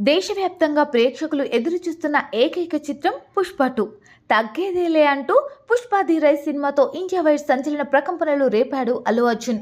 దేశవ్యాప్తంగా ప్రేక్షకులు ఎదురుచూస్తున్న ఏకైక చిత్రం పుష్ప టూ. తగ్గేదేలే అంటూ పుష్ప ది సినిమాతో ఇండియా వైడ్ సంచలన ప్రకంపనలు రేపాడు అల్లు అర్జున్.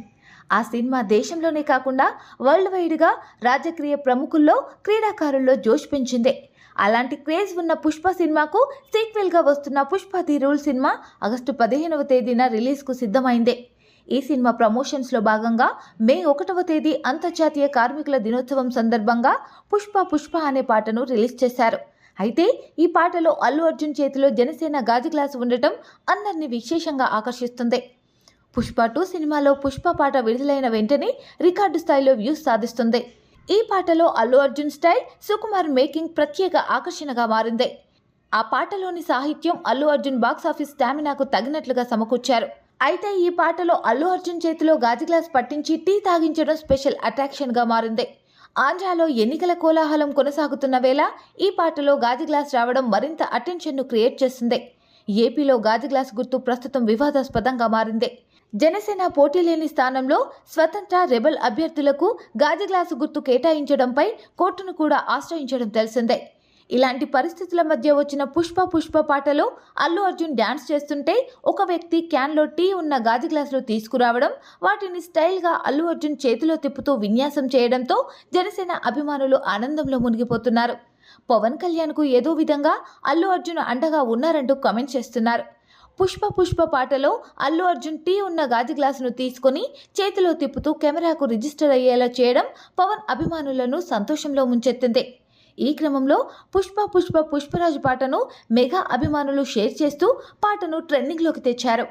ఆ సినిమా దేశంలోనే కాకుండా వరల్డ్ వైడ్గా రాజకీయ ప్రముఖుల్లో క్రీడాకారుల్లో జోష్ పెంచింది. అలాంటి క్రేజ్ ఉన్న పుష్ప సినిమాకు సీక్వెల్గా వస్తున్న Pushpa the rule cinema August పదిహేనవ తేదీన రిలీజ్కు సిద్ధమైంది. ఈ సినిమా ప్రమోషన్స్లో భాగంగా మే ఒకటవ తేదీ అంతర్జాతీయ కార్మికుల దినోత్సవం సందర్భంగా పుష్ప పుష్ప అనే పాటను రిలీజ్ చేశారు. అయితే ఈ పాటలో అల్లు అర్జున్ చేతిలో జనసేన గాజు గ్లాసు ఉండటం అందరినీ విశేషంగా ఆకర్షిస్తుంది. పుష్ప టూ సినిమాలో పుష్ప పాట విడుదలైన వెంటనే రికార్డు స్థాయిలో వ్యూస్ సాధిస్తుంది. ఈ పాటలో అల్లు అర్జున్ స్టైల్ సుకుమార్ మేకింగ్ ప్రత్యేక ఆకర్షణగా మారింది. ఆ పాటలోని సాహిత్యం అల్లు అర్జున్ బాక్సాఫీస్ స్టామినాకు తగినట్లుగా సమకూర్చారు. అయితే ఈ పాటలో అల్లు అర్జున్ చేతిలో గాజు గ్లాస్ పట్టించి టీ తాగించడం స్పెషల్ అట్రాక్షన్గా మారింది. ఆంధ్రాలో ఎన్నికల కోలాహలం కొనసాగుతున్న వేళ ఈ పాటలో గాజు గ్లాస్ రావడం మరింత అటెన్షన్ను క్రియేట్ చేస్తుంది. ఏపీలో గాజు గ్లాస్ గుర్తు ప్రస్తుతం వివాదాస్పదంగా మారింది. జనసేన పోటీ లేని స్థానంలో స్వతంత్ర రెబల్ అభ్యర్థులకు గాజు గ్లాసు గుర్తు కేటాయించడంపై కోర్టును కూడా ఆశ్రయించడం తెలిసిందే. ఇలాంటి పరిస్థితుల మధ్య వచ్చిన పుష్ప పుష్ప పాటలో అల్లు అర్జున్ డ్యాన్స్ చేస్తుంటే ఒక వ్యక్తి క్యాన్లో టీ ఉన్న గాజు గ్లాసులు తీసుకురావడం వాటిని స్టైల్గా అల్లు అర్జున్ చేతిలో తిప్పుతూ విన్యాసం చేయడంతో జనసేన అభిమానులు ఆనందంలో మునిగిపోతున్నారు. పవన్ కళ్యాణ్కు ఏదో విధంగా అల్లు అర్జున్ అండగా ఉన్నారంటూ కామెంట్ చేస్తున్నారు. పుష్ప పుష్ప పాటలో అల్లు అర్జున్ టీ ఉన్న గాజు గ్లాసును తీసుకొని చేతిలో తిప్పుతూ కెమెరాకు రిజిస్టర్ అయ్యేలా చేయడం పవన్ అభిమానులను సంతోషంలో ముంచెత్తింది. ఈ క్రమంలో పుష్ప పుష్ప పుష్పరాజు పాటను మెగా అభిమానులు షేర్ చేస్తూ పాటను ట్రెండింగ్లోకి తెచ్చారు.